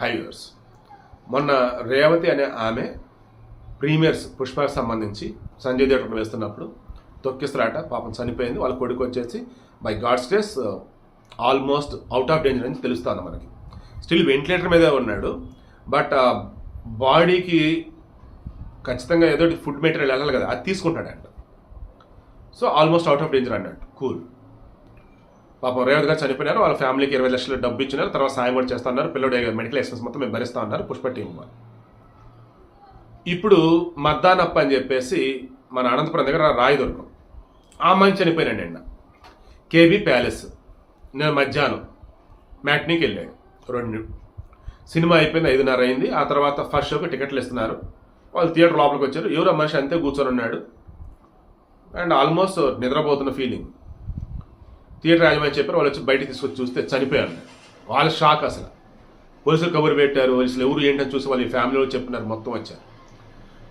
Five years మొన్న రేవతి అనే ఆమె ప్రీమియర్స్ పుష్పకు సంబంధించి సంజయ్ థియేటర్లో వేస్తున్నప్పుడు తొక్కిసలాట పాపం చనిపోయింది వాళ్ళ కొడుకు వచ్చేసి by God's days almost out of danger అని తెలుస్తుంది మనకి. స్టిల్ వెంటిలేటర్ మీదే ఉన్నాడు బట్ బాడీకి uh, ఖచ్చితంగా ఏదో ఫుడ్ మెటీరియల్ వెళ్ళాలి కదా అది తీసుకుంటాడంట. So almost out of danger అన్నట్టు కూల్ పాపం రేవంత్ గారు చనిపోయినారు వాళ్ళ ఫ్యామిలీకి ఇరవై లక్షలు డబ్బు ఇచ్చినారు తర్వాత సాయం కూడా చేస్తున్నారు. పిల్లడు మెడికల్ ఎక్స్పెన్స్ మొత్తం మేము భరిస్తా ఉన్నారు పుష్ప టీం ఇప్పుడు మద్దానప్ప అని చెప్పేసి మన అనంతపురం దగ్గర రాయదుర్గం ఆ మంచి చనిపోయినాడు నిన్న. KB palace. నేను మధ్యాహ్నం మ్యాట్నీకి వెళ్ళాడు రెండు. సినిమా అయిపోయింది ఐదున్నర అయింది. ఆ తర్వాత ఫస్ట్ షోకి టికెట్లు ఇస్తున్నారు. వాళ్ళు థియేటర్ లోపలికి వచ్చారు. ఎవరో మనిషి అంతే కూర్చొని ఉన్నాడు. అండ్ ఆల్మోస్ట్ నిద్రపోతున్న ఫీలింగ్. థియేటర్ యాజమాన్యం చెప్పారు వాళ్ళు వచ్చి బయట తీసుకొచ్చి చూస్తే చనిపోయారు. వాళ్ళ షాక్ అసలు. పోలీసులు కబురు పెట్టారు అసలు ఎవరు ఏంటని చూసి వాళ్ళ ఫ్యామిలీలో చెప్పినారు మొత్తం వచ్చారు.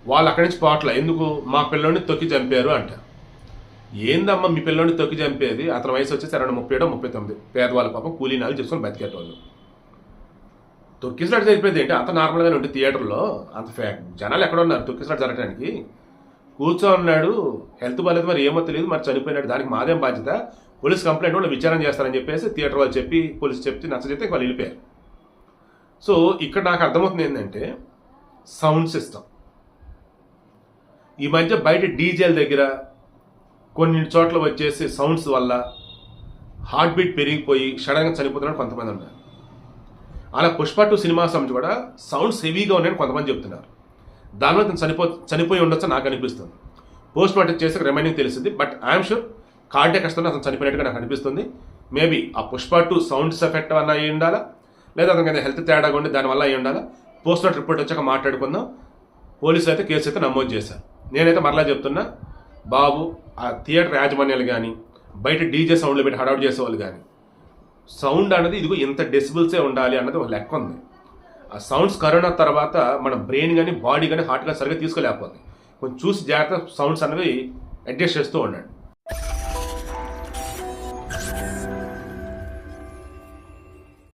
వాళ్ళు అక్కడి నుంచి పోవట్లే. ఎందుకు? మా పిల్లోడిని తొక్కి చంపారు అంటారు ఏందమ్మా మీ పిల్లోడిని తొక్కి చంపేది? అతని వయసు వచ్చేసి అరవై ముప్పై ఏడో ముప్పై తొమ్మిది. పేదవాళ్ళ పాపం కూలీ నాలు చేసుకొని బతికేటోళ్ళు. తొక్కిసినట్టు జరిపేది ఏంటి? అంత నార్మల్గానే ఉంటుంది థియేటర్లో అంత ఫ్యా జనాలు ఎక్కడ ఉన్నారు? తొక్కిసినట్టు జరగడానికి కూర్చో ఉన్నాడు హెల్త్ బాగాలేదు మరి ఏమో తెలియదు మరి చనిపోయినాడు. దానికి మాదేం బాధ్యత? పోలీస్ కంప్లైంట్ వాళ్ళు విచారణ చేస్తారని చెప్పేసి థియేటర్ వాళ్ళు చెప్పి పోలీస్ చెప్తే నచ్చజెప్తే వాళ్ళు వెళ్ళిపోయారు. సో ఇక్కడ నాకు అర్థమవుతుంది ఏంటంటే సౌండ్ సిస్టమ్. ఈ మధ్య బయట డీజేల దగ్గర కొన్ని చోట్ల వచ్చేసి సౌండ్స్ వల్ల హార్ట్ బీట్ పెరిగిపోయి సడన్గా చనిపోతున్నారు కొంతమంది ఉన్నారు. అలా పుష్ప టూ సినిమా సంబంధించి కూడా సౌండ్స్ హెవీగా ఉన్నాయని కొంతమంది చెప్తున్నారు. దానివల్ల అతను చనిపో చనిపోయి ఉండొచ్చు నాకు అనిపిస్తుంది. పోస్ట్ మార్టం చేస్తే రిమైనింగ్ తెలిసింది బట్ ఐఎమ్ షూర్ కార్డియక్ కష్టంలో అతను చనిపోయినట్టుగా నాకు అనిపిస్తుంది. మేబీ ఆ పుష్ప టూ సౌండ్స్ ఎఫెక్ట్ వల్ల అయి ఉండాలా? లేదా అతనికి హెల్త్ తేడాగా ఉండి దానివల్ల అయి ఉండాలా? పోస్ట్ మార్టం రిపోర్ట్ వచ్చాక మాట్లాడుకుందాం. పోలీసులు అయితే కేసు అయితే నమోదు చేశారు. నేనైతే మరలా చెప్తున్నా బాబు ఆ థియేటర్ యాజమాన్యాలు కానీ బయట డీజే సౌండ్లు పెట్టి హడావుడు చేసేవాళ్ళు కానీ సౌండ్ అన్నది ఇదిగో ఇంత డెసిబుల్సే ఉండాలి అన్నది ఒక లెక్క ఉంది. ఆ సౌండ్స్ కరోనా తర్వాత మన బ్రెయిన్ కానీ బాడీ కానీ హార్ట్ కానీ సరిగ్గా తీసుకోలేకపోతుంది. కొంచెం చూసి జాగ్రత్త సౌండ్స్ అనేవి అడ్జస్ట్ చేస్తూ ఉండండి.